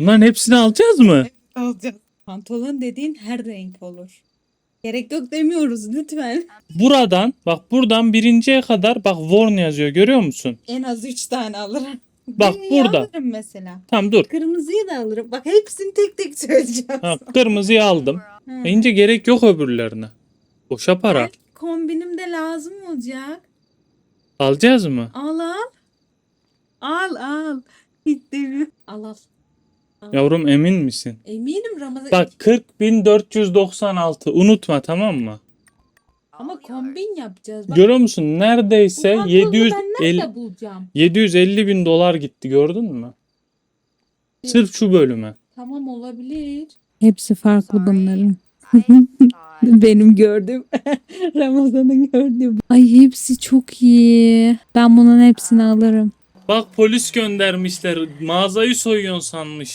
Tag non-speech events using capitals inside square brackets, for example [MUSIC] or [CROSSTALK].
Bunların hepsini alacağız mı? Alacağız. Pantolon dediğin her renk olur. Gerek yok demiyoruz lütfen. Buradan bak buradan birinciye kadar bak Worn yazıyor görüyor musun? En az 3 tane alırım. Bak Grimliği burada. alırım mesela. Tamam dur. Kırmızıyı da alırım. Bak hepsini tek tek söyleyeceğim. Ha, kırmızıyı aldım. E ince gerek yok öbürlerine. Boşa para. Belki Kombinimde lazım olacak. Alacağız mı? Al al. Al al. Hiç demiyorum. Al al. Yavrum emin misin? Eminim Ramazan. Bak 40.496 unutma tamam mı? Ama kombin yapacağız. Bak, Görüyor musun? bu Neredeyse pantolonu 750, ben nerede bulacağım? 750 bin dolar gitti gördün mü? Sırf şu bölüme. Tamam olabilir. Hepsi farklı bunların. [LAUGHS] Benim gördüğüm. [LAUGHS] Ramazan'ın gördüğü. Ay hepsi çok iyi. Ben bunun hepsini alırım. Bak polis göndermişler. Mağazayı soyuyorsun sanmış